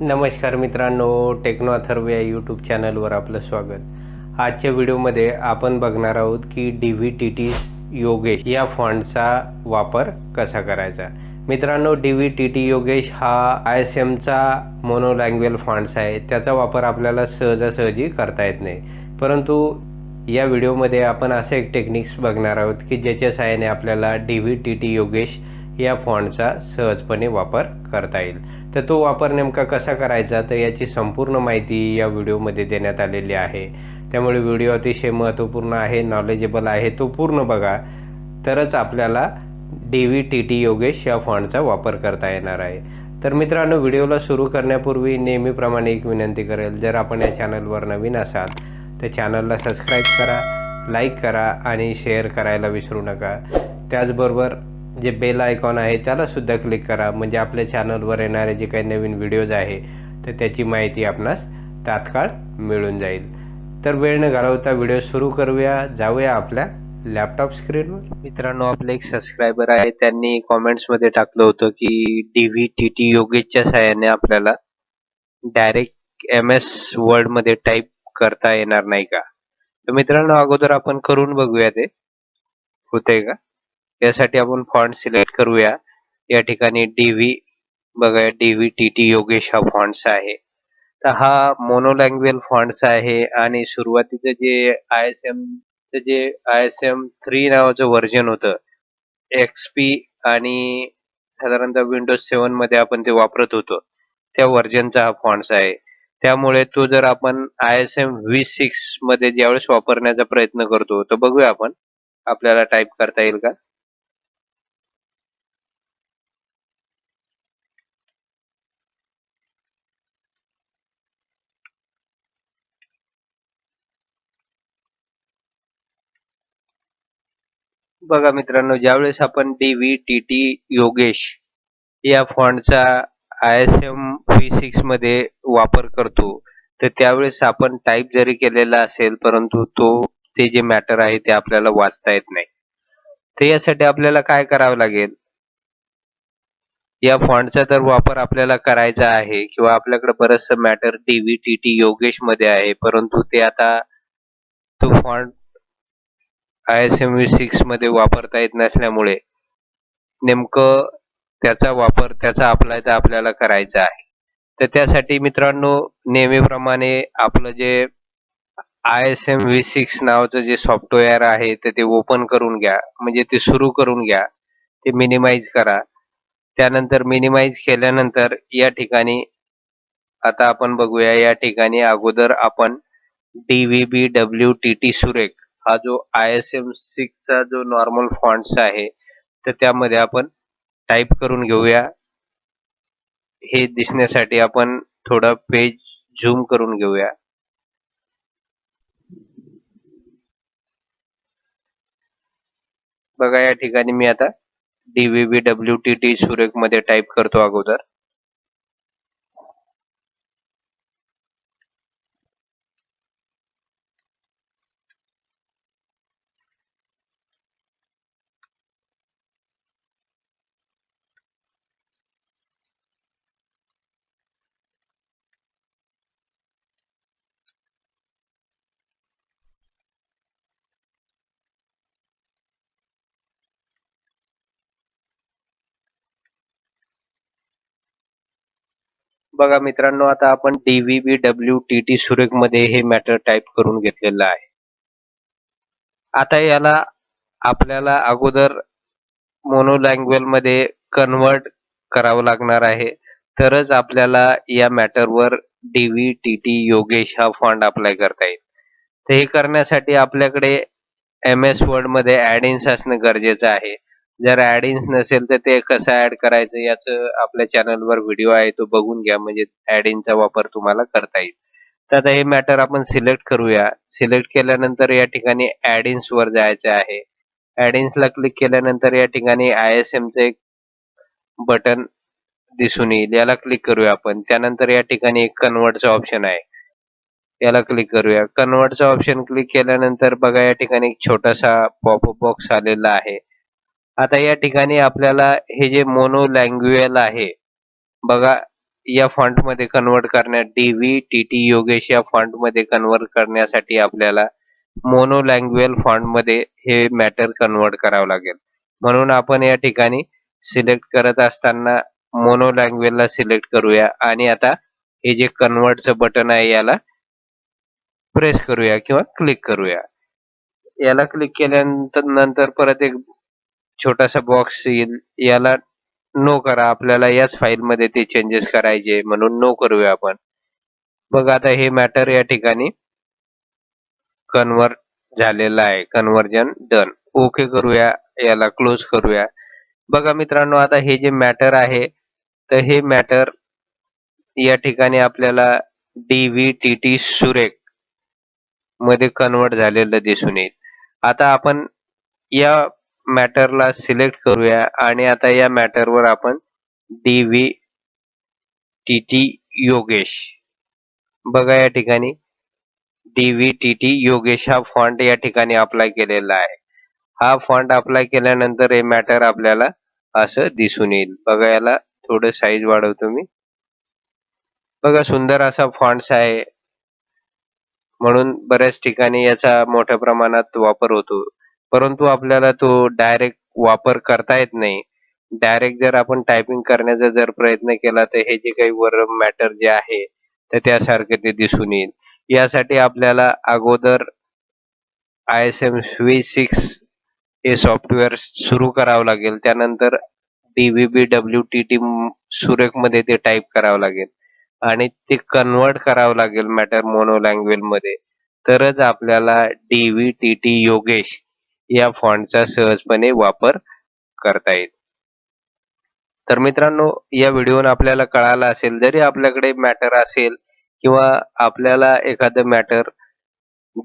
नमस्कार मित्रांनो टेक्नो अथर्व या यूट्यूब चॅनलवर आपलं स्वागत. आजच्या व्हिडिओमध्ये आपण बघणार आहोत की D V T T Yogesh या फॉन्टचा वापर कसा करायचा. मित्रांनो D V T T Yogesh हा आय एस एमचा मोनोलँग्वेल फॉन्ट्स आहे. त्याचा वापर आपल्याला सहजासहजी करता येत नाही. परंतु या व्हिडिओमध्ये आपण असे एक टेक्निक्स बघणार आहोत की ज्याच्या सहाय्याने आपल्याला D V T T Yogesh या फॉन्टचा सहजपणे वापर करता येईल. तर तो वापर नेमका कसा करायचा? तर याची संपूर्ण माहिती या व्हिडिओमध्ये देण्यात आलेली आहे. त्यामुळे व्हिडिओ अतिशय महत्त्वपूर्ण आहे नॉलेजेबल आहे तो पूर्ण बघा. तरच आपल्याला D V T T Yogesh या फॉन्टचा वापर करता येणार आहे. तर मित्रांनो व्हिडिओला सुरू करण्यापूर्वी नेहमीप्रमाणे एक विनंती करेल जर आपण या चॅनलवर नवीन असाल तर चॅनलला सबस्क्राईब करा लाईक करा आणि शेअर करायला विसरू नका. त्याचबरोबर जे बेल आयकॉन आहे त्याला सुद्धा क्लिक करा. म्हणजे आपल्या चॅनलवर येणारे जे काही नवीन व्हिडिओज आहे तर त्याची माहिती आपणास तात्काळ मिळून जाईल. तर वेळ न घालवता व्हिडिओ सुरू करूया. जाऊया आपल्या लॅपटॉप स्क्रीनवर मित्रांनो आपले एक सबस्क्रायबर आहे. त्यांनी कॉमेंट्समध्ये टाकलं होतं की डी व्ही टी टी योगेशच्या सहाय्याने आपल्याला डायरेक्ट एम एस वर्डमध्ये टाईप करता येणार नाही का? तर मित्रांनो अगोदर आपण करून बघूया ते. होतंय का? यासाठी आपण फॉन्ट सिलेक्ट करूया. या ठिकाणी डीव्ही बघा D V T T Yogesh हा फॉन्ट्स आहे. तर हा मोनोलँग्वेल फॉन्ट्स आहे आणि सुरुवातीचं जे I S M I S M M थ्री नावाचं व्हर्जन होतं एक्सपी आणि साधारणतः विंडोज सेवनमध्ये आपण ते वापरत होतो. त्या व्हर्जनचा हा फॉन्ट्स आहे. त्यामुळे तो जर आपण आय एस एम व्ही सिक्समध्ये ज्यावेळेस वापरण्याचा प्रयत्न करतो तर बघूया आपण. आपल्याला टाईप करता येईल का? बघा मित्रांनो ज्यावेळेस आपण D V T T Yogesh या फॉन्टचा आय एस एम व्ही सिक्समध्ये वापर करतो तर त्यावेळेस आपण टाईप जरी केलेला असेल परंतु तो ते जे मॅटर आहे ते आपल्याला वाचता येत नाही. तर यासाठी आपल्याला काय करावं लागेल? या फॉन्टचा तर वापर आपल्याला करायचा आहे किंवा आपल्याकडे बरचसं matter D V T T योगेशमध्ये आहे परंतु ते आता तो font I S M V सिक्समध्ये वापरता येत नसल्यामुळे नेमकं त्याचा वापर त्याचा अप्लाय तर आपल्याला करायचा आहे. तर त्यासाठी मित्रांनो नेहमीप्रमाणे आपलं जे I S M V six नावाचं जे सॉफ्टवेअर आहे तर ते ओपन करून घ्या. म्हणजे ते सुरू करून घ्या. ते मिनिमाइज करा. त्यानंतर मिनिमाइज केल्यानंतर या ठिकाणी आता आपण बघूया या ठिकाणी अगोदर आपण D V B W T T Surekh हा जो आय एस एम चा जो नॉर्मल फॉन्ट्स आहे तर त्यामध्ये आपण टाईप करून घेऊया. हे दिसण्यासाठी आपण थोडं पेज झूम करून घेऊया. बघा या ठिकाणी मी आता D V B W T T सुरेखमध्ये type करतो अगोदर. बघा मित्रांनो आता आपण D V B W T T सुरेखमध्ये हे मॅटर टाईप करून घेतलेलं आहे. आता याला आपल्याला अगोदर मोनो लँग्वेजमध्ये कन्वर्ट करावं लागणार आहे. तरच आपल्याला या मॅटरवर D V T T Yogesh हा फॉन्ट अप्लाय करता येईल. तर हे करण्यासाठी आपल्याकडे एम एस वर्डमध्ये ऍडिन्स असणं गरजेचं आहे. जर ऍडिन्स नसेल तर ते कसं ऍड करायचं याचं आपल्या चॅनलवर व्हिडिओ आहे तो बघून घ्या. म्हणजे ऍडिनचा वापर तुम्हाला करता येईल. तर आता हे मॅटर आपण सिलेक्ट करूया. सिलेक्ट केल्यानंतर या ठिकाणी ऍडिन्स वर जायचं आहे. ऍडिन्सला क्लिक केल्यानंतर या ठिकाणी आय एस एम एक बटन दिसून येईल. याला क्लिक करूया आपण. त्यानंतर या ठिकाणी एक कन्वर्टचं ऑप्शन आहे. याला क्लिक करूया. कन्वर्टचं ऑप्शन क्लिक केल्यानंतर बघा या ठिकाणी एक छोटासा पॉपअप बॉक्स आलेला आहे. आता या ठिकाणी आपल्याला हे जे मोनो लँग्वेल आहे बघा या फॉन्टमध्ये कन्वर्ट करण्यात D V T T Yogesh या फॉन्टमध्ये कन्वर्ट करण्यासाठी आपल्याला मोनो लँग्वेल फॉन्टमध्ये हे मॅटर कन्वर्ट करावं लागेल. म्हणून आपण या ठिकाणी सिलेक्ट करत असताना मोनो लँग्वेजला सिलेक्ट करूया आणि आता हे जे कन्वर्टचं बटन आहे याला प्रेस करूया किंवा क्लिक करूया. याला क्लिक केल्यानंतर नंतर परत एक छोटासा बॉक्स येईल याला नो करा. आपल्याला याच फाईलमध्ये ते चेंजेस करायचे म्हणून नो करूया आपण. बघ आता हे मॅटर या ठिकाणी कन्वर्ट झालेलं आहे. कन्वर्जन डन ओके करूया. याला क्लोज करूया. बघा मित्रांनो आता हे जे मॅटर आहे तर हे मॅटर या ठिकाणी आपल्याला डी व्ही टी टी सुरेखमध्ये कन्वर्ट झालेलं दिसून येईल. आता आपण या मॅटरला सिलेक्ट करूया आणि आता या मॅटरवर आपण D V T T Yogesh. बघा या ठिकाणी. D V T T Yogesh हा फॉन्ट या ठिकाणी अप्लाय केलेला आहे. हा फॉन्ट अप्लाय केल्यानंतर हे मॅटर आपल्याला असं दिसून येईल. बघा याला थोडं साईज वाढवतो मी. बघा सुंदर असा फॉन्ट्स आहे. म्हणून बऱ्याच ठिकाणी याचा मोठ्या प्रमाणात वापर होतो. परंतु आपल्याला तो डायरेक्ट वापर करता येत नाही. डायरेक्ट जर आपण टायपिंग करण्याचा जर प्रयत्न केला तर हे जे काही वर मॅटर जे आहे तर त्यासारखे ते दिसून येईल. यासाठी आपल्याला अगोदर I S M V six हे सॉफ्टवेअर सुरू करावं लागेल. त्यानंतर D V B W T T सुरेखमध्ये ते टाईप करावं लागेल. आणि ते कन्वर्ट करावं लागेल मॅटर मोनो लँग्वेजमध्ये. तरच आपल्याला D V T T Yogesh या फॉन्टचा सहजपणे वापर करता येईल. तर मित्रांनो या व्हिडिओन आपल्याला कळालं असेल जरी आपल्याकडे मॅटर असेल किंवा आपल्याला एखादं मॅटर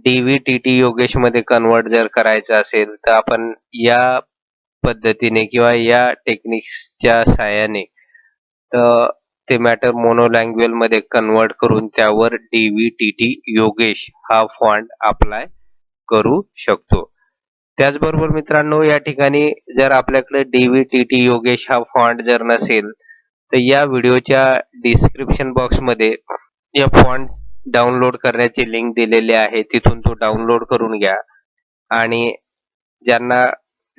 डीव्हीटीटी योगेशमध्ये कन्वर्ट जर करायचं असेल तर आपण या पद्धतीने किंवा या टेक्निक्सच्या सहाय्याने तर ते मॅटर मोनो लँग्वेजमध्ये कन्वर्ट करून त्यावर डीव्हीटीटी योगेश हा फॉन्ट अप्लाय करू शकतो. त्याचबरोबर मित्रांनो या ठिकाणी जर आपल्याकडे डीव्हीटीटी योगेश हा फॉन्ट जर नसेल तर या व्हिडिओच्या डिस्क्रिप्शन बॉक्समध्ये या फॉन्ट डाउनलोड करण्याची लिंक दिलेली आहे. तिथून तो डाउनलोड करून घ्या. आणि ज्यांना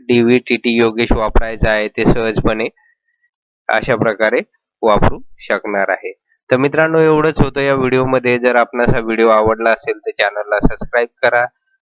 डीव्हीटीटी योगेश वापरायचा आहे ते सहजपणे अशा प्रकारे वापरू शकणार आहे. तर मित्रांनो एवढंच होतं या व्हिडिओमध्ये. जर आपणास हा व्हिडिओ आवडला असेल तर चॅनलला सबस्क्राईब करा.